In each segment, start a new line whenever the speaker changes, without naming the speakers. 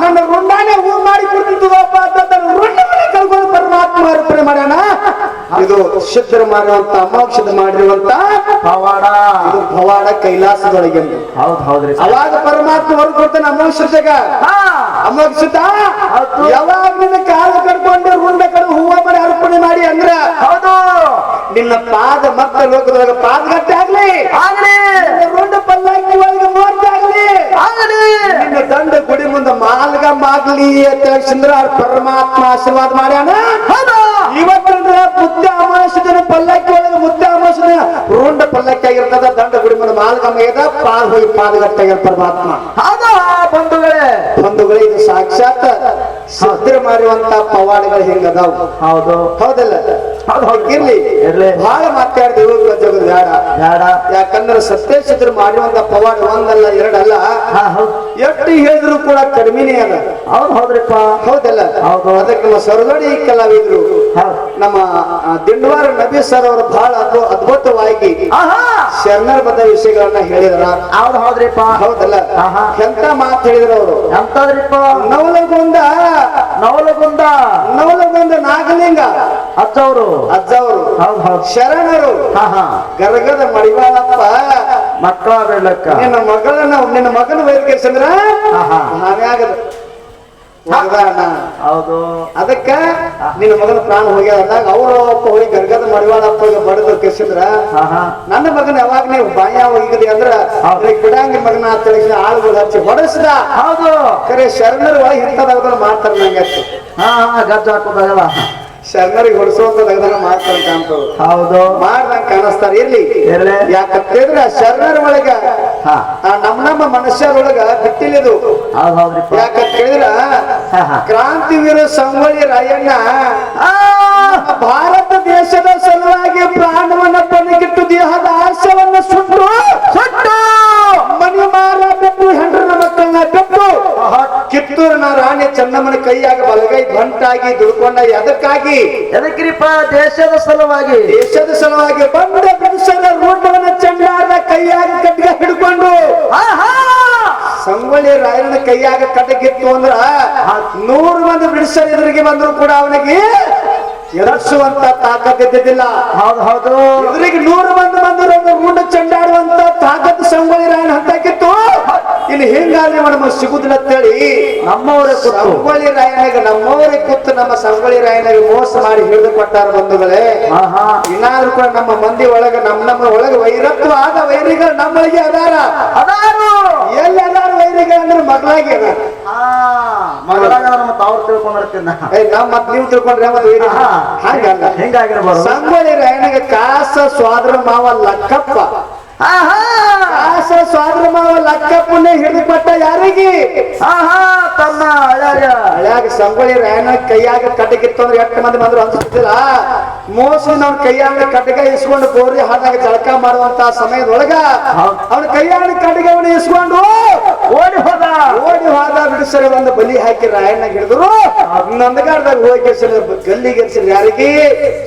ನನ್ನ ರುಂಡಾನೆ ಹೂ ಮಾಡಿ ಕೊಡ್ತಿದ್ದಪ್ಪ ಅಂತ ಕಳ್ಕೊಂಡು ಪರಮಾತ್ಮ ಅರ್ಪಣೆ ಮಾಡ್ಯಾನ? ಇದು ಸಿದ್ಧರು ಮಾಡಿರುವಂತ ಅಮೋಕ್ಷದ ಮಾಡಿರುವಂತ
ಪವಾಡ.
ಇದು ಭವಾಡ ಕೈಲಾಸದೊಳಗೆ.
ಹೌದು ಹೌದ್ರಿ
ಅವಾಗ ಪರಮಾತ್ಮ ಹೊರಗೆ ಕೊಡ್ತಾನೆ ಅಮೋಕ್ಷತೆಗ
ಹಾ.
ಅಮೋಕ್ಷತ. ಯಾವಾಗ ನಿನ್ನ ಕಾಲ ಕಡ್ಕೊಂಡು ರುಂಡ ಕಡೆ ಹೂವ ಮಾಡಿ ಅರ್ಪಣೆ ಮಾಡಿ ಅಂದ್ರ
ಹೌದು.
ನಿನ್ನ ಪಾದ ಮತ್ತೆ ಲೋಕದೊಳಗ ಪಾದಗಟ್ಟೆ ಆಗ್ಲಿ.
ಆಗ್ಲಿ.
ರುಂಡ ಪಲ್ಲಕ್ಕಿ ಒಳಗೆ ಆಗ್ಲಿ ನಿನ್ನ ದಂಡ ಗುಡಿ ಮುಂದೆ ಮಾಲ್ಗ ಮಾಗ್ಲಿ ಅಂತ ಹೇಳಿ ಚಂದ್ರ ಪರಮಾತ್ಮ ಆಶೀರ್ವಾದ ಮಾಡ್ಯಾನ?
ಹೌದು.
ಇವತ್ತಂದ್ರ ಮುದ್ದ ಅಮಾವಾಸ್ಯದ ಪಲ್ಲಕ್ಕಿ ಒಳಗೆ ಮುದ್ದ ಅಮಾವಾಸ್ಯದ ರುಂಡ ಪಲ್ಲಕ್ಕಿ ಆಗಿರ್ತದ ದಂಡ ಗುಡಿ ಮುಂದೆ ಮಾಲ್ಗಮ್ಮ ಪಾಲ್ ಹೋಗಿ ಪಾದಗಟ್ಟಾಗ ಪರಮಾತ್ಮ.
ಹೌದಾ ಬಂಧುಗಳೇ.
ಬಂಧುಗಳೇ ಇದು ಸಾಕ್ಷಾತ್ ಸಿದ್ಧರ ಮಾಡಿರುವಂತ ಪವಾಡಗಳು ಹೆಂಗದಾವ್.
ಹೌದು.
ಹೌದಲ್ಲ?
ಹೌದು ಹೌದು
ಇರ್ಲಿ. ಬಹಳ ಮಾತಾಡ್ತೀವಿ ಜಗದ್ ಬೇಡ
ಬೇಡ
ಯಾಕಂದ್ರೆ ಸತ್ಯಸಿದ್ಧರು ಮಾಡಿರುವಂತ ಪವಾಡ ಒಂದಲ್ಲ ಎರಡಲ್ಲ. ಎಷ್ಟು ಹೇಳಿದ್ರು ಕೂಡ ಕಡಿಮೆನೇ ಅದ.
ಹೌದು ಹೌದ್ರಿಪ್ಪ.
ಹೌದಲ್ಲ?
ಹೌದು.
ಅದಕ್ಕೆ ನಮ್ಮ ಸರಗಡಿ ಕಲಾವಿದ್ರು. ನಮ್ಮ ದಿಂಡವಾರ ನಬಿ ಸರ್ ಅವರು ಬಹಳ
ಆಹಾ
ಶರಣರ ಬದ್ಧ ವಿಷಯಗಳನ್ನ ಹೇಳಿದ್ರ
ಅವ್ರು ಹೌದ್ರಿಪ್ಪ.
ಹೌದಲ್ಲ. ಎಂತ ಮಾತು ಹೇಳಿದ್ರು ಅವರು?
ಎಂತದ್ರಿಪ್ಪ?
ನವಲಗುಂದ.
ನವಲಗುಂದ.
ನವಲಗುಂದ ನಾಗಲಿಂಗ. ಅಜ್ಜವರು. ಅಜ್ಜವರು.
ಹೌದು ಹೌದು.
ಶರಣರು.
ಹಾ ಹಾ
ಗರಗದ ಮಡಿವಾಳಪ್ಪ.
ಮಕ್ಕಳ
ನಿನ್ನ ಮಗಳನ್ನ ನಿನ್ನ ಮಗನ ವೈದ್ಯಕೇಶಂದ್ರ?
ಆಹಾ.
ನಾವ್ಯಾಗದ
ಹೌದು.
ಅದಕ್ಕ ನಿನ್ನ ಮಗನ ಪ್ರಾಣ ಹೋಗ್ಯಾದಾಗ ಅವ್ರ ಅಪ್ಪ ಹೋಗಿ ಗರ್ಗದ ಮಡಿವಾಳಪ್ಪ ಬಡದು ಕೆಸಿದ್ರ
ಹಾ ಹಾ.
ನನ್ನ ಮಗನ ಯಾವಾಗ ನೀವು ಬಾಯ ಹೋಗಿದ್ರಿ ಅಂದ್ರ. ಕಿಡಂಗಿ ಮಗನ ಹೇಳಿ ಆಳುಗಳು ಹಚ್ಚಿ ಹೊಡೆಸಿದ.
ಹೌದು.
ಕರೆ ಶರಣರು ಒಳಗೆ ಇಂಥದಾಗ ಮಾಡ್ತಾರ ನಂಗೆ
ಹಾ ಹಾ ಗಜ್ಜ ಹಾಕೋದಾಗಲ್ಲ.
ಶರಣರಿಗೆ ಹೊಡಿಸುವಂತ ತೆಗೆದಾರ ಮಾಡ್ತಾರೆ ಕಾಣ್ತು
ಹೌದು.
ಮಾಡ್ದಂಗ ಕಾಣಿಸ್ತಾರ. ಇರ್ಲಿ. ಯಾಕಂತಂದ್ರೆ ಆ ಶರಣರ ಒಳಗ
ನಮ್
ಆ ನಮ್ಮ ನಮ್ಮ ಮನುಷ್ಯರೊಳಗ ಬಿಟ್ಟಿಲಿದು.
ಹೌದ್ರಿಪ್ಪ.
ಯಾಕಂತ ಹೇಳಿದ್ರ
ಕ್ರಾಂತಿ ವೀರ
ಕ್ರಾಂತಿವೀರ ಸಂಗೊಳ್ಳಿ ರಾಯಣ್ಣ
ಆ,
ಭಾರತ ದೇಶದ ಸಲುವಾಗಿ ಪ್ರಾಣವನ್ನ ಪಣಗಿಟ್ಟು ದೇಹದ ಆಶವನ್ನ ಸುಟ್ಟು
ಸುಟ್ಟು
ಮನಿ ಮಾರ ಬಿಟ್ಟು ಹೆಂಡ್ರನ ಮಕ್ಕಳನ್ನ ಬಿಟ್ಟು ಕಿತ್ತೂರಿನ ರಾಣಿ ಚೆನ್ನಮ್ಮನ ಕೈಯಾಗ ಬಲಗೈ ಬಂಟಾಗಿ ದುಡ್ಕೊಂಡ ಎದಕ್ಕಾಗಿ?
ಎದಕ್ರಿಪ್ಪ ದೇಶದ ಸಲುವಾಗಿ.
ದೇಶದ ಸಲುವಾಗಿ ಬಂದ ಬ್ರಿಟಿಷರ ರೂಪವನ್ನ ಚಂಡಾರದ ಕೈಯಾಗಿ ಕಟ್ಟಿಗೆ ಹಿಡ್ಕೊಂಡು. ಸಂಗೊಳ್ಳಿ ರಾಯರನ ಕೈಯಾಗ ಕಟ್ಟಗಿತ್ತು ಅಂದ್ರ ನೂರು ಮಂದಿ ಬ್ರಿಟಿಷರ್ ಎದುರಿಗೆ ಬಂದ್ರು ಕೂಡ ಅವನಿಗೆ ಎದುರಿಸುವಂತ ತಾಕತ್ ಇದ್ದಿದ್ದಿಲ್ಲ.
ಹೌದು ಹೌದು.
ಎದುರಿಗೆ ನೂರು ಮಂದಿ ಬಂದರು ಊಟ ಚಂಡಾಡುವಂತ ತಾಕತ್ ಸಂಗೊಳ್ಳಿ ರಾಯನ ಹಂತಾಕಿತ್ತು ಇನ್ನು ಹಿಂಗಾದ್ರೆ ನಮ್ಮ ಸಿಗುದಿಲ್ಲ ಅಂತೇಳಿ
ನಮ್ಮವರೇ
ಸಂಗೊಳ್ಳಿ ರಾಯನಾಗ ನಮ್ಮವರೇ ಕೂತು ನಮ್ಮ ಸಂಗೊಳ್ಳಿ ರಾಯನಾಗ ಮೋಸ ಮಾಡಿ ಹಿಡಿದು ಕೊಟ್ಟಾರ ಬಂಧುಗಳೇ ಇನ್ನಾದ್ರೂ ಕೂಡ ನಮ್ಮ ಮಂದಿ ಒಳಗ ನಮ್ಮ ನಮ್ಮ ಒಳಗ ವೈರತ್ವ ಆದ ವೈರಿಗಳು ನಮ್ಮೊಳಗೆ ಅದಾರ.
ಅದಾರು.
ಎಲ್ಲಿ ಅದಾರ ವೈರಿಗಳು ಅಂದ್ರೆ ಮಗಳಾಗಿ ಅದಾರ.
ಆ ಮಗಳಾಗ ನಮ್ಮ ತಾವ್ರು ತಿಳ್ಕೊಂಡಿರ್ತೀನಿ
ನಾವ್ ಮತ್ ನೀವು ತಿಳ್ಕೊಂಡ್ರೆ ಮತ್ತೆ ವೈರಿ. ಹಂಗಲ್ಲ. ಸಂಗೊಳ್ಳಿ ರಾಯಣ್ಣಗೆ ಕಾಸ ಸ್ವಾದ್ರ ಮಾವ ಲಕ್ಕಪ್ಪ.
ಆಹಾ!
ಕಾಸ ಸ್ವಾದ್ರ ಮಾವ ಲಕ್ಕಪ್ಪನ್ನೇ ಹಿಡಿದು ಕೊಟ್ಟ ಯಾರಿಗೆ?
ಆಹಾ ತಮ್ಮ ಅಳಿಯ
ಹಳ್ಯಾಗ ಸಂಗೊಳ್ಳಿ ರಾಯಣ ಕೈಯಾಗ ಕಟ್ಟಗಿತ್ತು ಅಂದ್ರೆ ಎಷ್ಟು ಮಂದಿ ಬಂದ್ರು ಅನ್ಸುತ್ತಿಲ್ಲ. ಮೋಸ ಅವ್ನ ಕೈಯಾಗ ಕಟ್ಟಗ ಇಸ್ಕೊಂಡು ಬೋರಿ ಹಾದಾಗ ಜಳಕ ಮಾಡುವಂತ ಸಮಯದೊಳಗ
ಅವ್ನ
ಅವನ ಕೈಯಾಗ ಕಟ್ಟಗವನ್ನ ಇಸ್ಕೊಂಡು
ಓಡಿ ಹೋದ
ಓಡಿ ಹೋದ ಬಿಡಿಸಲು ಒಂದು ಬಲಿ ಹಾಕಿ ರಾಯಣ್ಣ ಹಿಡಿದ್ರು. ನಂದಗಾರದಾಗ ಹೋಗಿ ಗೆಲ್ಸಿಲ್ಲ ಗಲ್ಲಿ ಗೆಲ್ಸಿಲ್ಲ ಯಾರಿಗೆ?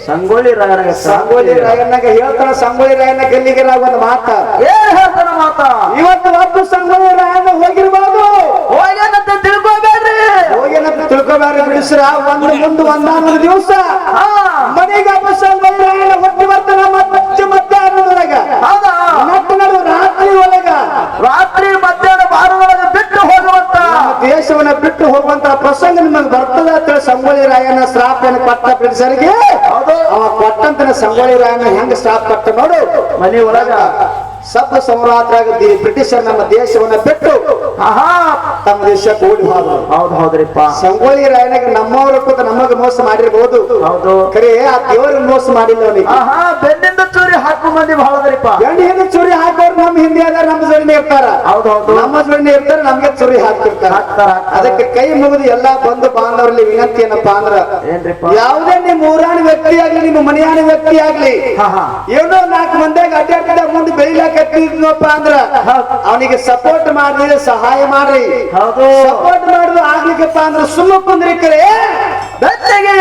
ಸಂಗೊಳ್ಳಿ ರಾಯಣ್ಣ
ಸಂಗೊಳ್ಳಿ ರಾಯಣ್ಣಗ. ಹೇಳ್ತಾನ ಸಂಗೊಳ್ಳಿ ರಾಯಣ್ಣ ಗಲ್ಲಿಗೆ ಒಂದು ಮಾತ.
ಏನ್ ಹೇಳ್ತಾನ ಮಾತ.
ಇವತ್ತು ಒಬ್ಬ ಸಂಗೊಳ್ಳಿ ರಾಯಣ್ಣ ಹೋಗಿರ್ಬಾರ್ದು.
ಹೋಗ್ಯಾನಂತ ತಿಳ್ಕೊಬೇಡ್ರಿ.
ಹೋಗ್ಯಾನಂತ ತಿಳ್ಕೊಬೇಡ್ರಿ ಬಿಡಿಸ್ರ. ಒಂದು ಮುಂದೆ ಒಂದಾನೊಂದು ದಿವಸ. ಮನೆಗೆ ಹಬ್ಬ ಸಂಗೊಳ್ಳಿ ರಾಯಣ್ಣ ಹೊಟ್ಟಿ ಬರ್ತಾನ. ಮತ್ತೆ ಮತ್ತೆ ಅನ್ನೋದ್ರಾಗ
ಹೌದಾ
ನಟ್ಟು ನಡು ರಾತ್ರಿ ಒಳಗ
ರಾತ್ರಿ ಮಧ್ಯಾಹ್ನ ಬಾರದೊಳಗೆ ಬಿಟ್ಟು ಹೋಗುವಂತ
ನಮ್ಮ ದೇಶವನ್ನ ಬಿಟ್ಟು ಹೋಗುವಂತ ಪ್ರಸಂಗ ನಿಮಗೆ ಬರ್ತದ ಅಂತ ಸಂಗೊಳ್ಳಿ ರಾಯನ ಶ್ರಾಪನ ಕೊಟ್ಟ
ಹೌದು.
ಅವ ಕೊಟ್ಟಂತನ ಸಂಗೊಳ್ಳಿ ರಾಯನ ಹೆಂಗ ಶ್ರಾಪ್ ಕೊಟ್ಟ ನೋಡು.
ಮನೆ ಒಳಗ
ಸಭ್ಯ ಸಮರಾತ್ರಾಗ ಬ್ರಿಟಿಷರ್ ನಮ್ಮ ದೇಶವನ್ನ ಬಿಟ್ಟು
ಆಹಾ
ತಮ್ಮ ದೇಶಕ್ಕೆ ಓಡಿ ಹೋದ್ರು.
ಹೌದು ಹೌದ್ರಿಪ್ಪ.
ಸಂಗೊಳ್ಳಿ ರಾಯನಾಗ ನಮ್ಮವ್ರ ಕೂತ ನಮಗ ಮೋಸ ಮಾಡಿರ್ಬೋದು.
ಹೌದು.
ಕರೆ ಆ ದೇವರ ಮೋಸ ಮಾಡಿಲ್ಲ ಅವನಿಗೆ.
ಆಹಾ ಬೆನ್ನಿಂದ ಚೂರಿ ಹಾಕು ಮಂದಿ ಬಹಳದ್ರಿಪ್ಪ
ಹಿಂದೆ ಚುರಿ ಹಾಕೋರು ನಮ್ಮ ಹಿಂದೆ ನಮ್ಮ ಜೋಡಿನೇ ಇರ್ತಾರ.
ಹೌದು ಹೌದು.
ನಮ್ಮ ಜೋಡಿನೇ ಇರ್ತಾರೆ ನಮ್ಗೆ ಚುರಿ
ಹಾಕಿರ್ತಾರ
ಅದಕ್ಕೆ ಕೈ ಮುಗಿದು ಎಲ್ಲಾ ಬಂದು ಬಾಂಧವರಲ್ಲಿ ವಿನಂತಿ ಏನಪ್ಪಾ ಅಂದ್ರ
ಏನ್ರಿಪ್ಪ?
ಯಾವುದೇ ನಿಮ್ಮ ಊರಾಣ ವ್ಯಕ್ತಿ ಆಗ್ಲಿ ನಿಮ್ಮ ಮನೆಯಾಣ ವ್ಯಕ್ತಿ ಆಗ್ಲಿ ಏನೋ ನಾಲ್ಕು ಮಂದಿಯಾಗ ಅಡ್ಡಾಡ್ಕೊಂಡ ಮುಂದೆ ಬೆಳಿಲಾಕತ್ತಿದ್ನಪ್ಪ ಅಂದ್ರ ಅವನಿಗೆ ಸಪೋರ್ಟ್ ಮಾಡ್ರಿ ಸಹಾಯ ಮಾಡ್ರಿ.
ಹೌದು.
ಸಪೋರ್ಟ್ ಮಾಡುದು ಆಗ್ಲಿಕ್ಕಪ್ಪ ಅಂದ್ರ ಸುಮ್ಮ ಕುಂದ್ರಿ ಕರೆ.
ಬೆನ್ನಿಗೆ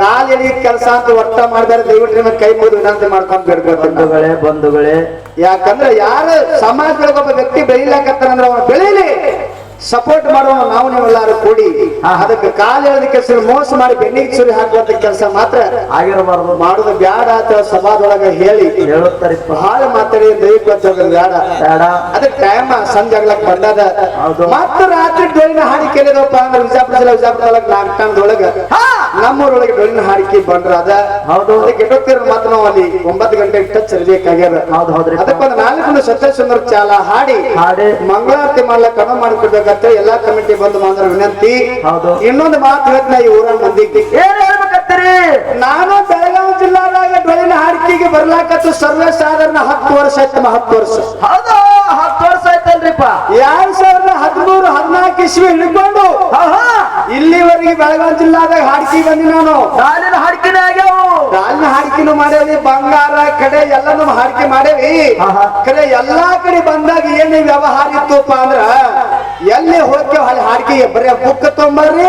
ಕಾಲಿಗೆ ಕೆಲಸ ಅಂತ ಒಟ್ಟ ಮಾಡಿದಾರೆ ದಯವಿಟ್ಟು ನಿಮಗೆ ಕೈ ಮುಗಿದು ವಿನಂತಿ ಮಾಡ್ಕೊಂಡ್
ಬಂಧುಗಳೇ ಬಂಧುಗಳೇ.
ಯಾಕಂದ್ರೆ ಯಾರು ಸಮಾಜದೊಳಗೊಬ್ಬ ವ್ಯಕ್ತಿ ಬೆಳಿಲಾಕತ್ತಾನಂದ್ರೆ ಅವನು ಬೆಳೀಲಿ. ಸಪೋರ್ಟ್ ಮಾಡುವ ನಾವು ನೀವೆಲ್ಲರೂ ಕೂಡಿ ಅದಕ್ಕೆ ಕಾಲು ಹೇಳೋದಕ್ಕೆ ಮೋಸ ಮಾಡಿ ಬೆನ್ನಿಗೆ ಸುರಿ ಹಾಕುವಂತ ಕೆಲಸ ಮಾತ್ರ
ಆಗಿರಬಾರ್ದು.
ಮಾಡುದು ಬ್ಯಾಡ ಅಂತ ಸಭಾದೊಳಗ ಹೇಳಿ.
ಹೇಳುತ್ತಾರೆ
ಬಹಳ ಮಾತಾಡಿ ದೈಹಿಕ ಬೇಡ ಬ್ಯಾಡ.
ಬೇಡ
ಅದಕ್ಕೆ ಟೈಮ್ ಸಂಜೆ ಆಗ್ಲಕ್ ಬಂದದ.
ಹೌದು.
ಮತ್ತೆ ರಾತ್ರಿ ಡೋಲಿನ ಹಾಡಿ ಕೇಳಿದಪ್ಪ ಅಂದ್ರೆ ವಿಜಾಪುರ ಜಿಲ್ಲಾ ಟನ್ದೊಳಗ
ಹಾ!
ನಮ್ಮೂರೊಳಗೆ ಡೋಲಿನ ಹಾಡಿಕೆ ಬಂದ್ರ ಅದ.
ಹೌದು.
ಅದಕ್ಕೆ ಎಷ್ಟೊತ್ತಿರ ಮಾತ್ರ ನಾವು ಅಲ್ಲಿ ಒಂಬತ್ತು ಗಂಟೆ ಟಚ್ ಇರ್ಬೇಕಾಗ್ಯದ
ಹೌದು ಹೌದ್ರಿ
ಅದಕ್ಕೊಂದು ನಾಲ್ಕು ಸತ್ಯ ಸುಂದರ ಚಾಲ ಹಾಡಿ
ಹಾಡಿ.
ಮಂಗಳಾರತಿ ಮಾಡ್ಲಕ್ಕ ಕಣ ಮಾಡಿಕೊಡ್ಬೇಕಂತ ಎಲ್ಲಾ ಕಮಿಟಿ ಬಂದು ಮಾತ್ರ ವಿನಂತಿ.
ಹೌದು.
ಇನ್ನೊಂದು ಮಾತು ಹೇಳ್ತೀನಿ ಈ ಊರ ಮಂದಿಗೆ
ಏನ್ ಹೇಳ್ಬೇಕತ್ತೀರಿ
ನಾನು ಬೆಳಗಾವಿ ಜಿಲ್ಲಾದಾಗ ಡೊಳಿನ ಹಾಡಿಕೆಗೆ ಬರ್ಲಾಕತ್ತು ಸರ್ವೇ ಸಾಧಾರಣ ಹತ್ತು ವರ್ಷ ಆಯ್ತಮ್ಮ ಹತ್ತು ವರ್ಷ.
ಹೌದು ಹತ್ತು ವರ್ಷ ಆಯ್ತಲ್ರಿಪ್ಪ
ಎರಡ್ ಸಾವಿರದ ಹದಿಮೂರು ಹದಿನಾಲ್ಕು ಇಸ್ವಿ ಹಿಡ್ಕೊಂಡು ಇಲ್ಲಿವರೆಗೆ ಬೆಳಗಾವಿ ಜಿಲ್ಲಾದಾಗ ಹಾಡಿಕೆ ಬಂದಿ ನಾನು.
ನಾಲಿನ ಹಾಡ್ಕಿನೇ ಆಗ್ಯಾವು.
ಕಾಲಿನ ಹಾಡಿಕೆನು ಮಾಡೇವಿ ಬಂಗಾರ ಕಡೆ ಎಲ್ಲಾನು ಹಾಡಿಕೆ ಮಾಡೇವಿ. ಕಡೆ ಎಲ್ಲಾ ಕಡೆ ಬಂದಾಗ ಏನೇ ವ್ಯವಹಾರ ಇತ್ತುಪ್ಪ ಅಂದ್ರ ಎಲ್ಲಿ ಹೋಗ್ತೇವ ಅಲ್ಲಿ ಹಾಡ್ಕಿ ಬರೀ ಬುಕ್ ತೊಂಬರ್ರಿ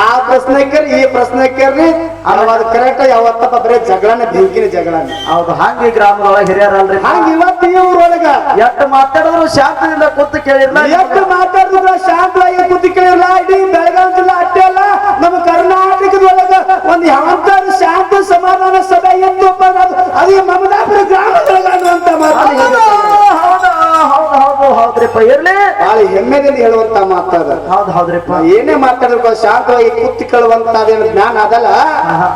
ಆ ಪ್ರಶ್ನೆ ಕೇಳಿ ಈ ಪ್ರಶ್ನೆ ಕೇಳ್ರಿ ಅವಾಗ ಕರೆಕ್ಟ್ ಯಾವತ್ತಪ್ಪ ಬರೀ ಜಗಳನ ಬೆಂಕಿನ ಜಗಳನ?
ಹೌದು ಹಂಗೆ ಗ್ರಾಮದೊಳಗೆ ಹಿರಿಯರಲ್ರಿ.
ಹಂಗ ಇವತ್ತು ಊರೊಳಗ.
ಎಷ್ಟು ಮಾತಾಡಿದ್ರು ಶಾಂತದಿಂದ ಕೂತು ಕೇಳಿರ್ಲ
ಎಷ್ಟು ಮಾತಾಡಿದ್ರು ಶಾಂತವಾಗಿ ಕೂತು ಕೇಳಿಲ್ಲ ಇಡೀ ಬೆಳಗಾವಿ ಜಿಲ್ಲಾ ಅಷ್ಟೇ ಅಲ್ಲ. ನಮ್ಮ ಕರ್ನಾಟಕದೊಳಗ ಒಂದು ಯಾವಂತ ಶಾಂತ ಸಮಾಧಾನ ಸಭೆ ಎದ್ದು ಅದು ಮಮದಾಪುರ ಗ್ರಾಮದೊಳಗ ಅನ್ನುವಂತ ಮಾತು.
ಹೌದು ಹೌದು ಹೌದು ಹೌದು ಹೌದ್ರಿಪ್ಪ. ಇರ್ಲಿ.
ಬಹಳ ಹೆಮ್ಮೆದಲ್ಲಿ ಹೇಳುವಂತ ಮಾತಾದ.
ಹೌದು ಹೌದ್ರಿಪ್ಪ.
ಏನೇ ಮಾತಾಡಿದ್ರು ಶಾಂತವಾಗಿ ಕೂತ್ಕೊಳ್ಳುವಂತದೇನು ಜ್ಞಾನ ಅದಲ್ಲ.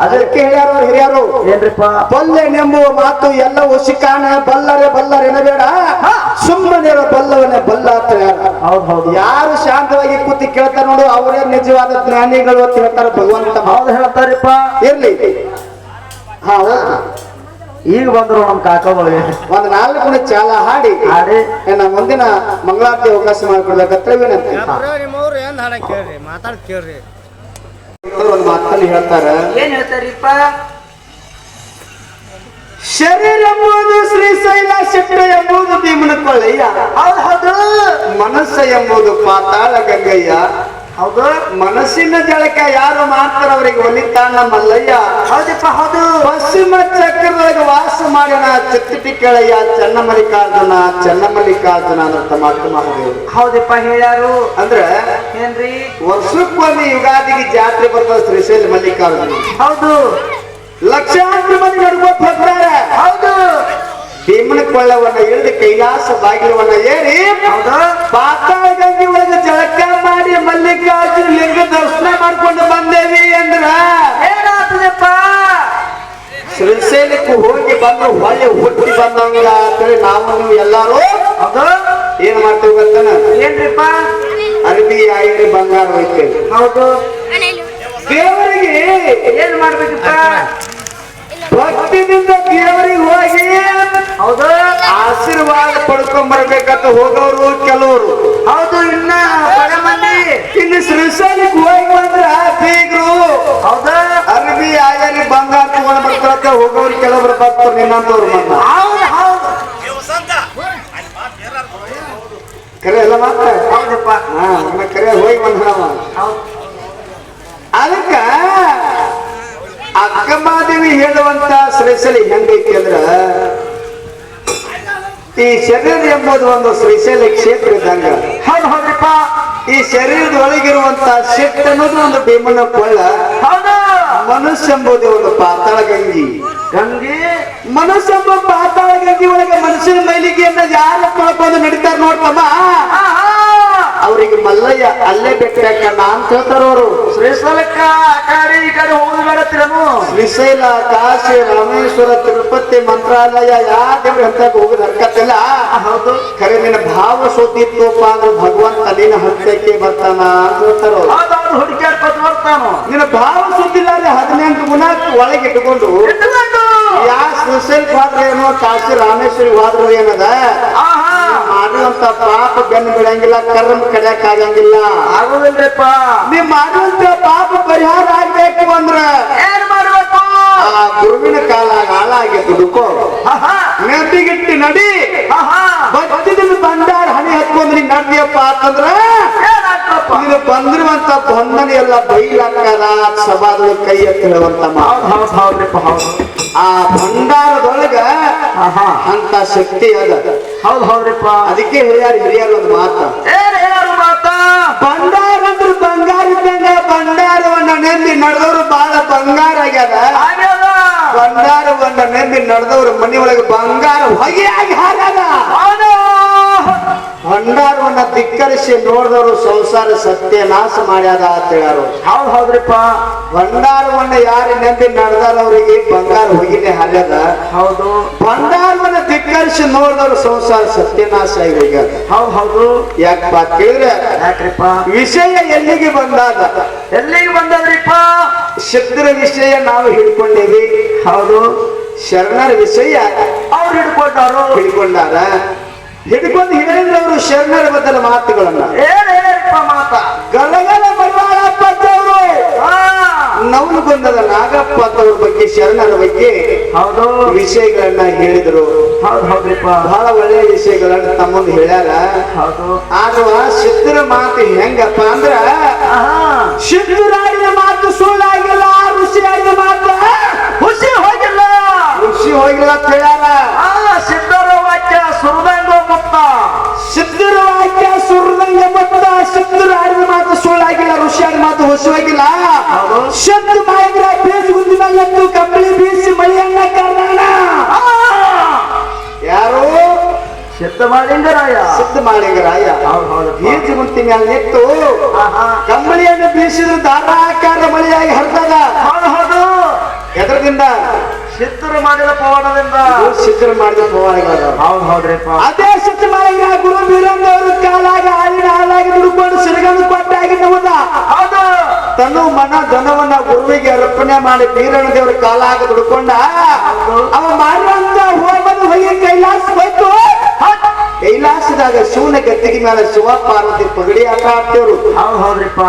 ಅದಕ್ಕೆ ಹೇಳ್ಯಾರು ಹಿರಿಯರು.
ಏನ್ರಿಪ್ಪ?
ಬಲ್ಲೆ ನೆಂಬುವ ಮಾತು ಎಲ್ಲವೂ ಶಿಕಾಣ ಬಲ್ಲರೆ ಬಲ್ಲರೆ ಎನ್ನಬೇಡ. ಸುಮ್ಮನೆ ಬಲ್ಲವನೇ ಬಲ್ಲ ಅಂತ
ಹೌದು
ಯಾರು ಶಾಂತವಾಗಿ ಕೂತಿ ಕೇಳ್ತಾರ ನೋಡು ಅವರೇ ನಿಜವಾದ ಜ್ಞಾನಿಗಳು ಅಂತ ಹೇಳ್ತಾರೆ ಭಗವಂತ.
ಹೌದು ಹೇಳ್ತಾರಿಪ್ಪ.
ಇರ್ಲಿ. ಹಾ ಹೌದು
ಈಗ ಬಂದ್ರು ನಮ್ ಕಾಕಗಳಿಗೆ
ಒಂದ್ ನಾಲ್ಕು ಗುಣ ಚಾಲ ಹಾಡಿ.
ಹಾಡಿ.
ನಮ್ ಮುಂದಿನ ಮಂಗಳಾರತಿ ಅವಕಾಶ ಮಾಡಿಕೊಡ್ಬೇಕಂತ ವಿನಂತಿ
ನಿಮ್ಮವ್ರು ಏನ್ ಹಾಡ ಕೇಳ್ರಿ? ಮಾತಾಡ್ ಕೇಳ್ರಿ.
ಒಂದು ಮಾತಲ್ಲಿ ಹೇಳ್ತಾರ.
ಏನ್ ಹೇಳ್ತಾರಿಪ್ಪ?
ಶರೀರ ಎಂಬುದು ಶ್ರೀಶೈಲ ಶೆಟ್ಟ ಎಂಬುದು ಭೀಮನ ಕೊಳ್ಳಯ್ಯ
ಹೌದು ಹೌದು.
ಮನಸ್ಸ ಎಂಬುದು ಪಾತಾಳ ಗಂಗಯ್ಯ.
ಹೌದು?
ಮನಸ್ಸಿನ ಜಳಕ ಯಾರು ಮಾಡ್ತಾರ ಅವರಿಗೆ ಒಲಿತಾನ ಮಲ್ಲಯ್ಯ
ಹೌದಪ್ಪ ಹೌದು.
ಪಶ್ಚಿಮ ಚಕ್ರದೊಳಗೆ ವಾಸ ಮಾಡಿನ ಚಿತ್ತಿ ಕೆಳಯ್ಯ ಚನ್ನಮಲ್ಲಿಕಾರ್ಜುನ ಚನ್ನಮಲ್ಲಿಕಾರ್ಜುನ ಅಂತ ಮಾತು ಮಹಾದೇವ್
ಹೌದಪ್ಪ ಹೇಳ್ಯಾರು.
ಅಂದ್ರೆ
ಏನ್ರಿ?
ವರ್ಷಕ್ಕೊಮ್ಮೆ ಯುಗಾದಿಗೆ ಜಾತ್ರೆ ಬರ್ತದೆ ಶ್ರೀಶೈಲ ಮಲ್ಲಿಕಾರ್ಜುನ.
ಹೌದು.
ಲಕ್ಷಾಂತರ ಮಂದಿ ನಡ್ಕೋತ ಹೋಗ್ತಾರೆ.
ಹೌದು.
ಭೀಮನ ಕೊಳ್ಳವನ್ನ ಇಳಿದು ಕೈಲಾಸ ಬಾಗಿಲವನ್ನ ಏರಿ
ಹೌದು.
ಪಾತಾಳ ಗಂಗೆ ಒಳಗೆ ಜಳಕ ಮಾಡಿ ಮಲ್ಲಿಕಾರ್ಜುನ ಲಿಂಗ ದರ್ಶನ ಮಾಡ್ಕೊಂಡು ಬಂದೇವಿ ಅಂದ್ರ.
ಏನಾಗ್ತದಪ್ಪ
ಶ್ರೀಶೈಲಕ್ಕೆ ಹೋಗಿ ಬಂದು ಹೊಳ್ಳಿ ಹುಟ್ಟಿ ಬಂದಂಗ ಅಂತೇಳಿ ನಾವು ನೀವು ಎಲ್ಲಾರು.
ಹೌದು.
ಏನ್ ಮಾಡ್ತೇವೆ ಗೊತ್ತನ?
ಏನ್ರಿಪ್ಪ?
ಅರಬಿ ಆಗಿ ಬಂಗಾರ ಹೋಯ್ತೇವೆ
ಹೌದು.
ದೇವರಿಗೆ
ಏನ್ ಮಾಡ್ಬೇಕಪ್ಪ?
ಭಕ್ತಿನಿಂದ ದೇವರಿಗೆ ಹೋಗಿ.
ಹೌದು
ಆಶೀರ್ವಾದ ಪಡ್ಕೊಂಡ್ ಬರ್ಬೇಕಂತ ಹೋಗೋರು ಕೆಲವರು.
ಹೌದು ಇನ್ನ ಬಡ ಮಂದಿ
ಇನ್ನು ಶ್ರೀಶೈಲಕ್ಕೆ ಹೋಗಿ ಬಂದ್ರ ಬೀಗರು
ಹೌದ
ಅರಬಿ ಆಗಲಿ ಬಂಗಾರ ತಗೊಂಡ್ ಬರ್ತಾರಂತ ಹೋಗೋರು ಕೆಲವರು ಬರ್ತಾರೆ ನಿನ್ನಂತವ್ರು ಮನ್ನ
ಹೌದು ಹೌದು.
ಕರೆ ಎಲ್ಲ ಮಾತ್ರ?
ಹೌದಪ್ಪ.
ಹಾ ನಮ್ಮ ಕರೆ ಹೋಗಿ ಬಂದವ
ಹೌದು.
ಅದಕ್ಕ ಅಕ್ಕಮಾದೇವಿ ಹೇಳುವಂತ ಶ್ರೀಶೈಲಿ ಹೆಂಗೈತಿ ಅಂದ್ರ ಈ ಶರೀರ ಎಂಬುದು ಒಂದು ಶ್ರೀಶೈಲಿ ಕ್ಷೇತ್ರ ಇದ್ದಂಗ.
ಹೌದು ಹೌದಪ್ಪ
ಈ ಶರೀರದ ಒಳಗಿರುವಂತ ಶಕ್ತಿ ಅನ್ನೋದು ಒಂದು ಭೀಮನ ಕೊಳ್ಳ. ಮನುಷ್ಯ ಎಂಬುದು ಒಂದು ಪಾತಾಳ ಗಂಗಿ.
ಗಂಗೆ
ಮನುಷ್ಯ ಎಂಬ ಪಾತಾಳ ಗಂಗಿ ಒಳಗೆ ಮನುಷ್ಯನ ಮೈಲಿಗೆಯನ್ನ ಯಾರು ತೊಳ್ಕೊಂಡು ನಡೀತಾರೆ ನೋಡ್ತಮ್ಮ? ಅವರಿಗೆ ಮಲ್ಲಯ್ಯ ಅಲ್ಲೇ ಬೆಟ್ಟಕ್ಕ ನಾನ್ ಹೇಳ್ತಾರ ಅವರು.
ಶ್ರೀಶೈಲಕ್ಕ ಆ ಕಡೆ ಈ ಕಡೆ ಹೋಗಿ ಬೇಡತ್ತಿರನು
ಶ್ರೀಶೈಲ ಕಾಶಿ ರಾಮೇಶ್ವರ ತಿರುಪತಿ ಮಂತ್ರಾಲಯ ಯಾ ದೇವ್ರ ಹಂತಕ್ಕೆ ಹೋಗುದು ಹರ್ಕತ್ತಿಲ್ಲ?
ಹೌದು.
ಕರೆ ನಿನ್ನ ಭಾವ ಸುದ್ದಿತ್ತಪ್ಪ ಅಂದ್ರೆ ಭಗವಂತ ನಿನ್ನ ಹಂತಕ್ಕೆ ಬರ್ತಾನ ಅಂತ ಹೇಳ್ತಾರ
ಹುಡುಕ್ಯಾಡ್ಕೊತ ಬರ್ತಾನು.
ನಿನ್ನ ಭಾವ ಸುದ್ದಿಲ್ಲಾದ್ರೆ ಹದಿನೆಂಟು ಗುಣ ಒಳಗೆ ಇಟ್ಟುಕೊಂಡು ಯಾ ಶ್ರೀಶೈಲ್ ಪಾತ್ರ ಏನೋ ಕಾಶಿ ರಾಮೇಶ್ವರಿ ವಾದ್ರು ಏನದ?
ಆಹಾ
ಮಾಡುವಂತ ಪಾಪ ಬೆನ್ನು ಬಿಡಂಗಿಲ್ಲ ಕರ್ಮ ಕಡಿಯಕ್ ಆಗಂಗಿಲ್ಲ
ಆಗುದಿಲ್ರಿಪ್ಪ?
ನೀವ್ ಮಾಡುವಂತ ಪಾಪ ಪರಿಹಾರ ಆಗ್ಬೇಕು ಅಂದ್ರ
ಏನ್ ಮಾಡ್ಬೇಕು?
ಆ ಗುರುವಿನ ಕಾಲ ಹಾಳಾಗಿ ದುಡುಕೋ
ಹಾ
ನೆತ್ತಿಗಿಟ್ಟು ನಡಿ.
ಬಂದಾರ
ಹಣೆ ಬಂಡಾರ ಹಣಿ ಹತ್ಕೊಂಡ್ ನೀನ್ ನಡ್ದಿಯಪ್ಪ ಅಂತಂದ್ರ ಇದು ಬಂದಿರುವಂತ ಬಂಧನ ಎಲ್ಲ ಬೈಲಕ್ಕದ ಸಭಾದಲ್ಲಿ ಕೈ
ಎತ್ತಿರುವಂತ
ಆ ಭಂಡಾರದೊಳಗ ಅಂತ ಶಕ್ತಿ ಅದ.
ಹೌದ್ ಹೌದ್ರಿಪ್ಪ
ಅದಕ್ಕೆ ಹಿರಿಯರು ಹಿರಿಯರು ಒಂದು ಮಾತ.
ಬಂಡಾರ ಅಂದ್ರೆ ಬಂಗಾರ
ಇದ್ದಂಗ ಬಂಡಾರವನ್ನ ನೆಂದಿ ನಡೆದವರು ಬಹಳ ಬಂಗಾರ ಆಗ್ಯದ? ಬಂಡಾರವನ್ನ ನೆಂದಿ ನಡೆದವರು ಮನೆಯೊಳಗೆ ಬಂಗಾರ ಹೊಗೆ ಆಗಿ
ಹಾರಾದ
ಭಂಡಾರವನ್ನ ಧಿಕ್ಕರಿಸಿ ನೋಡಿದವರು ಸಂಸಾರ ಸತ್ಯ ನಾಶ ಮಾಡ್ಯಾದ ಅಂತ ಹೇಳ್ಯಾರು.
ಹೌದ್ ಹೌದ್ರಿಪ್ಪ.
ಭಂಡಾರವನ್ನ ಯಾರು ನಂಬಿ ನಡೆದಾರ ಅವರಿಗೆ? ಬಂಗಾರ ಹೋಗಿದೆ ಹಾರ್ಯದ
ಹೌದು.
ಭಂಡಾರವನ್ನ ಧಿಕ್ಕರಿಸಿ ನೋಡಿದವರು ಸಂಸಾರ ಸತ್ಯನಾಶ ಆಗಿ ಹೋಗ್ಯಾದ.
ಹೌದ್ ಹೌದು.
ಯಾಕಪ್ಪ ಕೇಳಿದ್ರೆ?
ಯಾಕ್ರಿಪ್ಪ?
ವಿಷಯ ಎಲ್ಲಿಗೆ ಬಂದಾಗ?
ಎಲ್ಲಿಗೆ ಬಂದದ್ರಿಪ್ಪ?
ಶುದ್ಧರ ವಿಷಯ ನಾವು ಹಿಡ್ಕೊಂಡೇವಿ.
ಹೌದು.
ಶರಣರ ವಿಷಯ
ಅವ್ರು ಹಿಡ್ಕೊಂಡವ್ರು.
ಹಿಡ್ಕೊಂಡಾರ? ಹಿಡ್ಕೊಂಡು ಹೇಳಿದ್ರೆ ಅವರು ಶರಣರ ಬದಲ ಮಾತುಗಳನ್ನ?
ಏನ್ ಹೇಳಿಪ್ಪ ಮಾತ.
ಗಲಗಲ ಬಡವಾಳಪ್ಪ ಅವರು
ಹಾ.
ನವಲಗೊಂದದ ನಾಗಪ್ಪ ಅಂತವ್ರ ಬಗ್ಗೆ ಶರಣರ ಬಗ್ಗೆ
ಹೌದು.
ವಿಷಯಗಳನ್ನ ಹೇಳಿದ್ರು.
ಹೌದು ಹೌದ್ರಿಪ್ಪ.
ಬಹಳ ಒಳ್ಳೆಯ ವಿಷಯಗಳನ್ನ ತಮ್ಮಂದು ಹೇಳ್ಯಾರ.
ಹೌದು.
ಆದ್ರೂ ಸಿದ್ಧರ ಮಾತು ಹೆಂಗಪ್ಪ ಅಂದ್ರ
ಆಹಾ.
ಸಿದ್ಧರಾಡಿದ ಮಾತು ಸುಳ್ಳಾಗಿಲ್ಲ ಋಷಿ ಆಡಿದ ಮಾತು
ಖುಷಿ ಹೋಗಿಲ್ಲ.
ಋಷಿ ಹೋಗಿಲ್ಲ ಅಂತ ಹೇಳ್ಯಾರ.
ಸಿದ್ಧರ ವಾಕ್ಯ ಮುಕ್ತ
ಸಿದ್ಧರ ವಾಕ್ಯ ಸುರದಂಗ ಮತ್ತ ಸಿದ್ಧರ ಆಡಿದ ಮಾತು ಸುಳ್ಳಾಗಿಲ್ಲ ಋಷಿ ಆಡಿದ ಮಾತು ಹೊಸವಾಗಿಲ್ಲ. ಶಬ್ದ ಮಾಯಗ್ರ ಬೀಸಿ ಗುಂದಿನ ಎತ್ತು ಕಂಬಳಿ ಬೀಸಿ ಮಳೆಯನ್ನ ಕರ್ನಾಣ
ಆ,
ಯಾರು?
ಸಿದ್ಧ ಮಾಡಿಂಗರಾಯ
ಸಿದ್ಧ ಮಾಡಿಂಗರಾಯ
ಹೌದ್ ಹೌದು.
ಬೀಜ ಗುಂತಿ ಮ್ಯಾಲ ನಿಂತು
ಆಹಾ
ಕಂಬಳಿಯನ್ನು ಬೀಸಿದ್ರು ಧಾರಾಕಾರ ಮಳೆಯಾಗಿ ಹರಿದಾಗ
ಹೌದು ಹೌದು.
ಎದರದಿಂದ
ಸಿದ್ಧರು ಮಾಡಿದ ಪವಾಡದಿಂದ
ಸಿದ್ಧರು ಮಾಡಿದ ಪವಾಡಗಳು
ಹೌದ್ ಹೌದ್ರಿಪ್ಪ.
ಅದೇ ಸಿದ್ಧ ಮಾಡಿದ ಗುರು ಬೀರಂದವರು ಕಾಲಾಗ ಹಾಲಿನ ಹಾಲಾಗಿ ದುಡ್ಕೊಂಡು ಸಿರಗನ್ನು ಕೊಟ್ಟಾಗಿ ನಮ್ಮದ
ಹೌದು.
ತನ್ನ ಮನ ಧನವನ್ನ ಗುರುವಿಗೆ ಅರ್ಪಣೆ ಮಾಡಿ ಬೀರಣ ದೇವರ ಕಾಲಾಗ ದುಡ್ಕೊಂಡ. ಅವ ಮಾಡುವಂತ ಹೋಮದ ಹೊಯ್ಯ ಕೈಲಾಸ ಹೋಯ್ತು. ಕೈಲಾಸದಾಗ ಶಿವನ ಗದ್ದಿಗೆ ಮೇಲೆ ಶಿವ ಪಾರ್ವತಿ ಪಗಡಿ ಆಟ ಆಡ್ತೇವ್ರು.
ಹೌದ್ ಹೌದ್ರಿಪ್ಪ.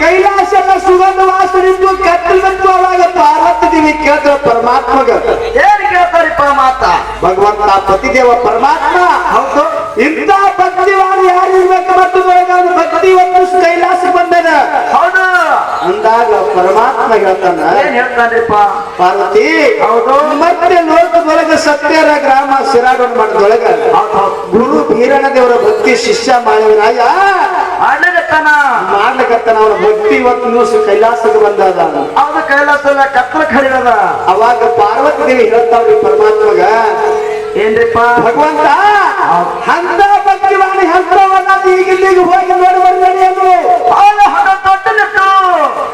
ಕೈಲಾಸ ಸುಗಂಧ ವಾಸನಿದ್ದು ಕತ್ತಲಿತ್ತು ಅವಾಗ ಪಾರ್ವತಿ ದೇವಿ ಕೇಳ್ತಾರ ಪರಮಾತ್ಮಗ.
ಏನ್ ಕೇಳ್ತಾರಿಪ್ಪ ಮಾತ
ಭಗವಂತ ಪತಿದೇವ ಪರಮಾತ್ಮ.
ಹೌದು.
ಇಂತ ಭಕ್ತಿವಾದ ಯಾರು ಇರ್ಬೇಕು ಮತ್ತು ಭಕ್ತಿ ಒಂದು ಕೈಲಾಸ ಬಂದದ? ಅಂದಾಗ ಪರಮಾತ್ಮ ಹೇಳ್ತಾನ
ಏನ್ ಹೇಳ್ತಾನ್ರಿಪ್ಪ
ಪಾರ್ವತಿ
ಹೌದು.
ಮತ್ತೆ ಲೋಕದೊಳಗ ಸತ್ಯರ ಗ್ರಾಮ ಸಿರಾಡೋನ್ ಮಾಡಿದೊಳಗ ಗುರು ಬೀರಣ ದೇವರ ಭಕ್ತಿ ಶಿಷ್ಯ ಮಾಡಿದರಾಯ
ಅಣ್ಣಗತ್ತನ
ಮಾಡ್ಲಕತ್ತಾನ ಅವನ ಭಕ್ತಿ ಇವತ್ತು ನ್ಯೂಸ್ ಕೈಲಾಸಕ್ಕೆ ಬಂದದ.
ಅವನ ಕೈಲಾಸ ಕತ್ತಲ ಕಡಿದದ.
ಅವಾಗ ಪಾರ್ವತಿ ದೇವಿ ಹೇಳ್ತಾವ್ರಿ ಪರಮಾತ್ಮಗ
ಏನ್ರಿಪ್ಪ?
ಭಗವಂತ ಅಂತ ಭಕ್ತಿವಾಣಿ ಹಂತವನ್ನ ಈಗಿಲ್ಲಿಗೆ ಹೋಗಿ ನೋಡಿ
ಹೌದು ದೊಡ್ಡದಿತ್ತು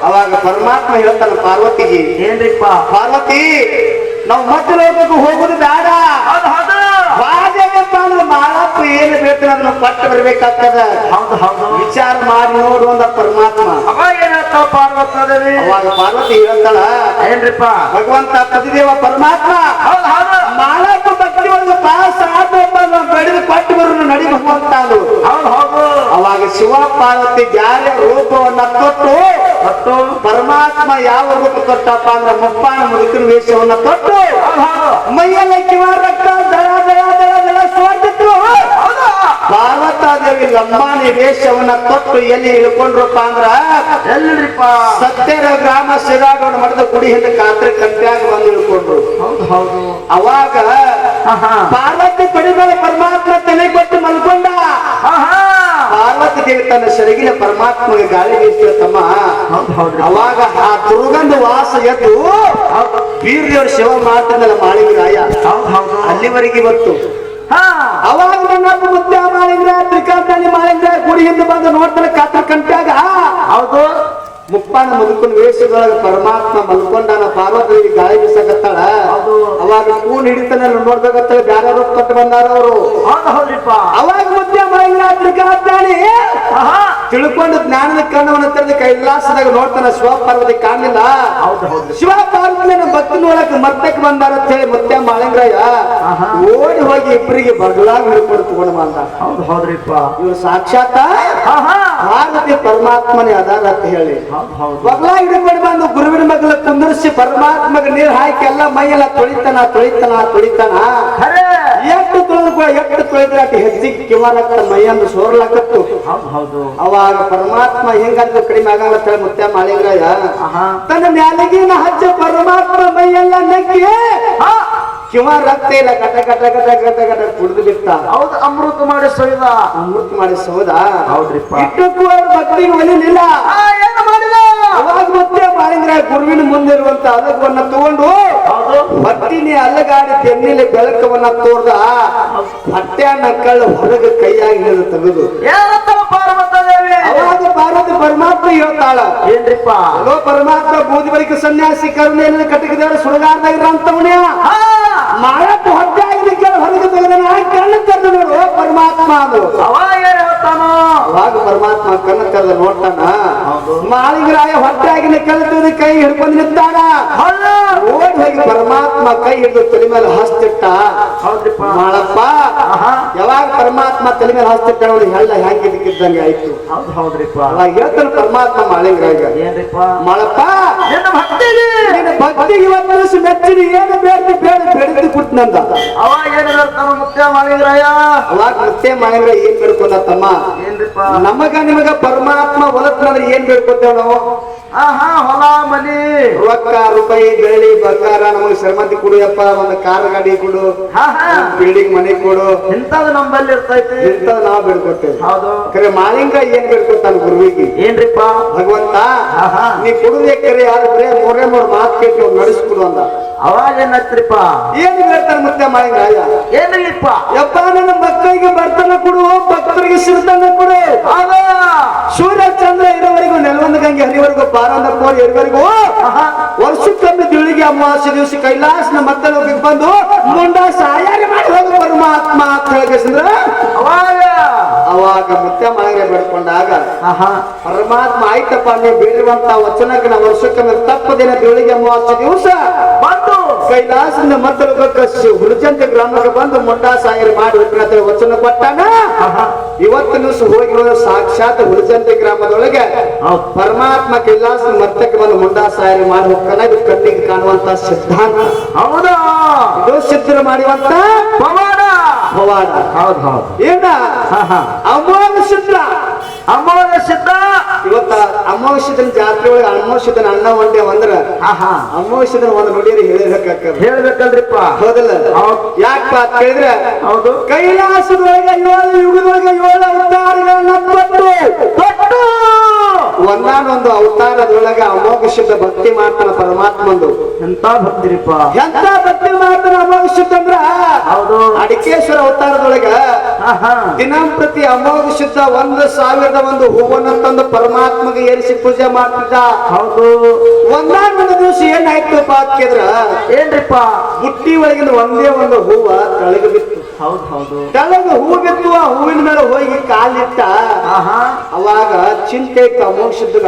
ಅವಾಗ ಪರಮಾತ್ಮ ಹೇಳ್ತಾನ ಪಾರ್ವತಿಗೆ
ಏನ್ರಿಪ್ಪ?
ಪಾರ್ವತಿ ನಾವು ಮತ್ತೆ ಲೋಕಕ್ಕೆ ಹೋಗುದು ಬೇಡ. ಬಾದೇವಪ್ಪ ಅಂದ್ರೆ ಮಾಳಪ್ಪ ಏನು ಬೇಕು ಅದನ್ನ ಪಟ್ಟು ಬರ್ಬೇಕಾಗ್ತದ.
ಹೌದು ಹೌದು.
ವಿಚಾರ ಮಾಡಿ ನೋಡು ಅಂದ ಪರಮಾತ್ಮ.
ಅವಾಗ ಏನಂತ ಪಾರ್ವತದೇವಿ
ಅವಾಗ ಪಾರ್ವತಿ ಹೇಳ್ತಾಳ
ಏನ್ರಿಪ್ಪ?
ಭಗವಂತ ಪತಿದೇವ ಪರಮಾತ್ಮ.
ಹೌದು ಹೌದು.
ಮಾಳಪ್ಪ ಭಕ್ತಿ ಒಂದು ಪಾಸ್ ಆದ್ರಪ್ಪ ಕೊಟ್ಟು ಬರೋ ನಡಿ ಭಗವಂತ ಅಂದ್ರು ಅವಾಗ ಶಿವ ಪಾರ್ವತಿ ಬ್ಯಾರೆ ರೂಪವನ್ನ ತೊಟ್ಟು
ಮತ್ತು
ಪರಮಾತ್ಮ ಯಾವ ರೂಪ ಕೊಟ್ಟಪ್ಪ ಅಂದ್ರೆ ಮುಪ್ಪಾನ ಮುದುಕನ ವೇಷವನ್ನ ತೊಟ್ಟು. ಮೈಯಲ್ಲ ಶಿವ ರಕ್ತ ದಳ ದಳ ದಳ ದಳ
ಹೌದು.
ಪಾರ್ವತಾದೇವಿ ಲಂಬಾನಿ ವೇಷವನ್ನ ತೊಟ್ಟು ಎಲ್ಲಿ ಇಳ್ಕೊಂಡ್ರಪ್ಪ ಅಂದ್ರ
ಎಲ್ರಿಪ್ಪ
ಸತ್ಯರ ಗ್ರಾಮ ಸಿರಾಡೋಣ ಮಠದ ಗುಡಿ ಹಿಂದೆ ಕಾತ್ರೆ ಕಂಟ್ಯಾಗ ಬಂದು ಇಳ್ಕೊಂಡ್ರು.
ಹೌದು ಹೌದು.
ಅವಾಗ
ಆಹಾ.
ಪಾರ್ವತಿ ಪಡಿಮೇಲೆ ಪರಮಾತ್ಮ ತಲೆ ಕೊಟ್ಟು ಮಲ್ಕೊಂಡ.
ಆಹಾ.
ಪಾರ್ವತಿ ದೇವಿ ತನ್ನ ಸೆರಗಿನ ಪರಮಾತ್ಮಗೆ ಗಾಳಿ ಬೀಸಿದ ತಮ್ಮ. ಅವಾಗ ಆ ದುರ್ಗಂಧ ವಾಸ ಎದ್ದು ಬೀರ್ದೇವ್ರ ಶಿವ ಮಾತಂದಲ್ಲ ಮಾಳಿಗರಾಯ
ರಾಯ. ಹೌದು
ಅಲ್ಲಿವರೆಗೆ ಇವತ್ತು
ಹಾ.
ಅವಾಗ ನನ್ನ ಮುದ್ದೆ ಮಾಡಿದ್ರೆ ತ್ರಿಕಾಂತಾನಿ ಮಾಡಿದ್ರೆ ಗುಡಿ ಹಿಂದೆ ಬಂದು ನೋಡ್ತಾನೆ ಕಾತ್ರ ಕಂಟಾಗ
ಹೌದು.
ಮುಪ್ಪಾನ ಮಲ್ಕೊಂಡ್ ವೇಷದೊಳಗ ಪರಮಾತ್ಮ ಮಲ್ಕೊಂಡಾನ ಪಾರ್ವತಿ ಗಾಳಿ ಬೀಸಕತ್ತಾಳ. ಅವಾಗ ಕೂನ್ ಹಿಡಿತಾನೆ ನೋಡ್ಬೇಕಂತ ಬ್ಯಾರ ಕೊಟ್ಟು ಬಂದಾರ ಅವರು. ಅವಾಗ ಮುದ್ದೆ
ಆಹಾ.
ತಿಳ್ಕೊಂಡು ಜ್ಞಾನದ ಕಣ್ಣವನ್ನ ತೆರೆದ ಕೈಲಾಸದಾಗ ನೋಡ್ತಾನ ಶಿವ ಪಾರ್ವತಿ ಕಾಣಲಿಲ್ಲ ಶಿವ ಪಾರ್ವತಿನ ಭಕ್ತಿ ನೋಡಕ್ ಮರ್ತಕ್ ಬಂದಾರ ಅಂತ ಹೇಳಿ ಮುತ್ಯ ಮಾಳಿಂಗ್ರಯ್ಯ
ಆಹಾ.
ಓಡಿ ಹೋಗಿ ಇಬ್ಬರಿಗೆ ಬದಲಾಗಿ ಹಿಡ್ಕೊಂಡು ತಗೊಂಡು ಬಂದ.
ಹೌದು ಹೌದ್ರಿಪ್ಪ.
ಇವ್ರು ಸಾಕ್ಷಾತ್
ಆಹಾ.
ಪಾರ್ವತಿ ಪರಮಾತ್ಮನೇ ಅದಾರ ಅಂತ ಹೇಳಿ. ಬಗಲಾಗ ಹಿಡ್ಕೊಂಡು ಬಂದು ಗುರುವಿನ ಮಗಲ ಕುಂದರ್ಸಿ ಪರಮಾತ್ಮಗ ನೀರ್ ಹಾಕಿ ಎಲ್ಲ ಮೈಯೆಲ್ಲ ತೊಳಿತಾನ ತೊಳಿತಾನ ತೊಳಿತಾನ.
ತೊಳಿತನ
ಎಷ್ಟು ತೊಳೆದು ಎಷ್ಟು ತೊಳೆದ್ರೆ ಅಟ್ಟು ಹೆಚ್ಚಿಗೆ ಕಿವಾಲಕ್ಕ ಮೈಯನ್ನು ಸೋರ್ಲಾಕತ್ತು. ಅವಾಗ ಪರಮಾತ್ಮ ಹೆಂಗಾದ್ರು ಕಡಿಮೆ ಆಗಲ್ಲ ಹೇಳಿ ಮುತ್ಯ ಮಾಳಿಂಗ್ರಯ್ಯ ತನ್ನ ಮ್ಯಾಲಗಿನ ಹಚ್ಚ ಪರಮಾತ್ಮ ಮೈ ಎಲ್ಲ
ನೆಗ್ಗಿ
ಕಿವ ರಕ್ತ ಇಲ್ಲ ಕಟ ಕಟ ಕಟ ಕಟ ಕಟ ಕುಡಿದು
ಹೌದು ಅಮೃತ ಮಾಡಿ ಸೌದ
ಅಮೃತ ಮಾಡಿ ಸೌದ
ಹೌದ್ರಿಪ್ಪ.
ಇಟ್ಟಕ್ಕೂ ಅವ್ರ ಭಕ್ತಿಗೆ ಒಲಿಲಿಲ್ಲ.
ಏನು ಮಾಡಿದ?
ಅವಾಗ ಮತ್ತೆ ಮಾಡಿದ್ರೆ ಗುರುವಿನ ಮುಂದಿರುವಂತ ಅಲಗವನ್ನ ತಗೊಂಡು
ಹೌದು.
ಹೊಟ್ಟಿನಿ ಅಲ್ಲಗಾಡಿ ಬೆನ್ನಿಲೆ ಬೆಳಕವನ್ನ ತೋರ್ದ. ಹೊಟ್ಟೆಯನ್ನ ಕಳ್ಳ ಹೊರಗೆ ಕೈಯಾಗಿ ಹಿಡಿದು ತೆಗೆದು. ಅವಾಗ ಪಾರ್ವತಿ ಪರಮಾತ್ಮ ಹೇಳ್ತಾಳ.
ಏನ್ರಿಪ್ಪ?
ಅಲೋ ಪರಮಾತ್ಮ ಬೂದಿ ಬಳಿಕ ಸನ್ಯಾಸಿ ಕರುಣೆಯಲ್ಲಿ ಕಟಕಿದಾರ ಸುಡಗಾರ್ದಾಗಿರಂತವನೇ
ಹಾ.
ಮಾಡಕ್ಕೆ ಹೊಟ್ಟೆ ಆಗಿನ ಕೆಳ ಹೊರಗೆ ತೆಗೆದನ ತೆರೆದು ನೋಡು ಪರಮಾತ್ಮ ಅದು
ಹೇಳ್ತಾನೋ
ಅವಾಗ ಪರಮಾತ್ಮ ಕಣ್ಣು ತೆರೆದ ನೋಡ್ತಾನ. ಮಾಳಿಗರಾಯ ಹೊಟ್ಟೆ ಆಗಿನ ಕೆಳ ಕೈ ಹಿಡ್ಕೊಂಡು ನಿಂತಾನ ಓಡಿ ಹೋಗಿ ಪರಮಾತ್ಮ ಕೈ ಹಿಡಿದು ತಲೆ ಮೇಲೆ ಹಸ್ತಿಟ್ಟ. ಮಾಳಪ್ಪ ಯಾವಾಗ ಪರಮಾತ್ಮ ತಲೆ ಮೇಲೆ ಹಸ್ತಿಟ್ಟ ನೋಡಿ ಎಲ್ಲ ಹೆಂಗೆ ಇದಕ್ಕಿದ್ದಂಗೆ ಆಯ್ತು.
ಹೌದು ಹೌದ್ರಿಪ್ಪ.
ಅವಾಗ ಹೇಳ್ತಾನೆ ಪರಮಾತ್ಮ ಮಾಳಿಗರಾಯ. ಮಾಳಪ್ಪ
ಭಕ್ತಿಗೆ.
ಇವತ್ತು ಮೆಚ್ಚಿನ ಏನು ಬೇಡ ಬೇಡ ಬೆಳೆದು ಕೊಟ್ಟನಂದ
ಅವಾಗ ಏನ್ ಮುಖ್ಯ ಮಾಡಿದ್ರಯ್ಯ
ಅವಾಗ ಮುಖ್ಯ ಮಾಳಿಗರ ಏನ್ ಬೇಡ್ಕೊಂಡ ತಮ್ಮ ನಮಗ ನಿಮಗ ಪರಮಾತ್ಮ ಒಲತ್ನಂದ್ರೆ ಏನ್ ಬೇಡ್ಕೊತೇವ ನಾವು?
ಆಹಾ ಹೊಲ ಮನಿ.
ರೊಕ್ಕ ರೂಪಾಯಿ ಬೆಳ್ಳಿ ಬಂಗಾರ ನಮಗ್ ಶ್ರೀಮಂತಿ ಕೊಡುಯಪ್ಪ ಒಂದ್ ಕಾರ್ ಗಾಡಿ ಕೊಡು
ಹಾ ಹಾ.
ಬಿಲ್ಡಿಂಗ್ ಮನೆ ಕೊಡು.
ಇಂಥದ್ ನಮ್ಮಲ್ಲಿ ಇರ್ತೈತಿ.
ಇಂತ ನಾವ್ ಬೇಡ್ಕೊತೇವೆ.
ಹೌದು.
ಕರೆ ಮಾಲಿಂಗ ಏನ್ ಬೇಡ್ಕೊತಾನ ಗುರುವಿಗೆ?
ಏನ್ರಿಪ್ಪ?
ಭಗವಂತ ನೀ ಕೊಡುದೇ ಕರೆ ಆದ್ರೆ ಮೂರೇ ಮೂರ್ ಮಾತು ಕೇಳಿ ನಡೆಸ್ಕೊಡು ಅಂದ.
ಅವಾಗ ಏನತ್ರಿಪ್ಪ
ಏನ್ ಹೇಳ್ತಾನೆ ಮತ್ತೆ ಮಾಳಿಂಗರಾಯ
ಏನ್ರಿಪ್ಪ
ಯಪ್ಪ ನನ್ನ ಮಕ್ಕಳಿಗೆ ಬರ್ತನ ಕೊಡು ಭಕ್ತರಿಗೆ ಸಿರ್ತನ ಕೊಡು.
ಹೌದು
ಸೂರ್ಯ ಚಂದ್ರ ಇರೋವರೆಗೂ ನೆಲವಂದ ಗಂಗೆ ಹರಿವರೆಗೂ ಪಾರಂದ ಕೋರಿ ಇರುವರೆಗೂ ವರ್ಷಕ್ಕೊಮ್ಮೆ ದಿಳಿಗೆ ಅಮಾವಾಸ್ಯ ದಿವಸ ಕೈಲಾಸನ ಮತ್ತೆ ಹೋಗಿ ಬಂದು ಮುಂಡ ಸಾಯಾರಿ ಮಾಡಿ ಹೋಗು ಪರಮಾತ್ಮ ಅಂತ ಹೇಳಿದ್ರೆ
ಅವಾಗ!
ಅವಾಗ ಮತ್ತೆ ಮಾಡಿದ್ರೆ ಬೇಡ್ಕೊಂಡಾಗ ಪರಮಾತ್ಮ ಆಯ್ತಪ್ಪ ನೀವು ಬೇಡಿರುವಂತ ವಚನಕ್ಕೆ ನಾವು ವರ್ಷಕ್ಕೊಮ್ಮೆ ತಪ್ಪದಿನ ದಿಳಿಗೆ ಅಮಾವಾಸ್ಯ ದಿವಸ ಕೈಲಾಸದಿಂದ ಮತ್ತೆ ಹೋಗಕ್ಕೆ ಹುಲಜಂತ ಗ್ರಾಮಕ್ಕೆ ಬಂದು ಮುಂಡಾ ಸಾಯರಿ ಮಾಡಿ ವಚನ ಕೊಟ್ಟಾನ ಇವತ್ತು ಹೋಗಿರೋ ಹೋಗಿ ಸಾಕ್ಷಾತ್ ಹುಲಜಂತಿ ಗ್ರಾಮದೊಳಗೆ ಪರಮಾತ್ಮ ಕೈಲಾಸ ಮತ್ತೆ ಬಂದು ಮುಂಡಾ ಸಾಯರಿ ಮಾಡಿ ಹೋಗ್ತಾನ. ಇದು ಕಣ್ಣಿಗೆ ಕಾಣುವಂತ ಸಿದ್ಧಾಂತ.
ಹೌದಾ?
ಇದು ಸಿದ್ಧರು ಮಾಡುವಂತ
ಪವಾಡ
ಪವಾಡ
ಹೌದು ಹೌದು.
ಏನ?
ಹಾ ಹಾ.
ಅಮೋಘ ಸಿದ್ಧ
ಅಮೋಘ ಸಿದ್ಧ
ಇವತ್ತ ಅಮೋಷದನ ಜಾತ್ರೆ ಒಳಗೆ ಅಮೋಷದನ ಅಣ್ಣ ಒಂದೇ
ಒಂದ್ರ.
ಅಮೋಷದನ ಒಂದು ನುಡಿಯಲ್ಲಿ ಹೇಳಿರ್ಬೇಕಾಗ್ತದೆ
ಹೇಳ್ಬೇಕಲ್ರಿಪ್ಪ.
ಹೌದಲ್ಲ?
ಹೌದು.
ಯಾಕಪ್ಪ ಅಂತ ಕೇಳಿದ್ರೆ?
ಹೌದು.
ಕೈಲಾಸದೊಳಗೆ ಏಳು ಯುಗದೊಳಗೆ ಏಳು ಅವತಾರಗಳನ್ನ ಕೊಟ್ಟು
ತೊಟ್ಟು
ಒಂದಾನೊಂದು ಅವತಾರದೊಳಗೆ ಅಮೋಘ ಶುದ್ಧ ಭಕ್ತಿ ಮಾಡ್ತಾನ ಪರಮಾತ್ಮಂದು.
ಎಂತ ಭಕ್ತಿರಿಪ್ಪ?
ಎಂತ ಭಕ್ತಿ ಮಾಡ್ತಾನ ಅಮೋಘ ಶುದ್ಧ ಅಂದ್ರ?
ಹೌದು.
ಅಡಿಕೇಶ್ವರ ಅವತಾರದೊಳಗ ದಿನಂಪ್ರತಿ ಅಮೋಘ ಶುದ್ಧ ಒಂದು ಸಾವಿರದ ಒಂದು ಹೂವನ್ನ ತಂದು ಪರಮಾತ್ಮಗೆ ಏರಿಸಿ ಪೂಜೆ ಮಾಡ್ತಿದ್ದ.
ಹೌದು.
ಒಂದಾನೊಂದು ದಿವಸ ಏನಾಯ್ತಪ್ಪ ಅಂತಂದ್ರ
ಏನ್ರಿಪ್ಪ?
ಬುಟ್ಟಿ ಒಳಗಿನ ಒಂದೇ ಒಂದು ಹೂವ ತಳಗ ಬಿತ್ತು.
ಹೌದು ಹೌದು.
ತಳಗ ಹೂ ಬಿತ್ತು ಆ ಹೂವಿನ ಮೇಲೆ ಹೋಗಿ ಕಾಲಿಟ್ಟ. ಅವಾಗ ಚಿಂತೆ ಇತ್ತು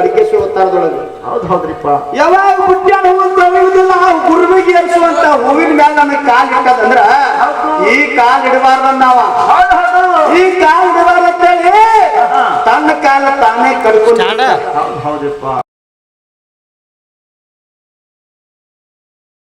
ಅಡಿಕೆ ಅವತಾರದೊಳಗೆ
ಹೌದು ಹೌದ್ರಿಪ್ಪ.
ಯಾವಾಗ ಬುಟ್ಟಿ ಹೂವು ಗುರುವಿಗೆ ಏರಿಸುವಂತ ಹೂವಿನ ಮೇಲೆ ನಮಗೆ ಕಾಲ್ ಇಟ್ಟದಂದ್ರ ಈ ಕಾಲ್ ಇಡಬಾರ್ದನ್ನಾವ
ಹೌದು ಹೌದು.
ಈ ಕಾಲ್ ಇಡಬಾರ್ದಂತೇಳಿ ತನ್ನ ಕಾಲ ತಾನೇ ಕಡ್ಕೊಂಡು
ಹೌದಪ್ಪ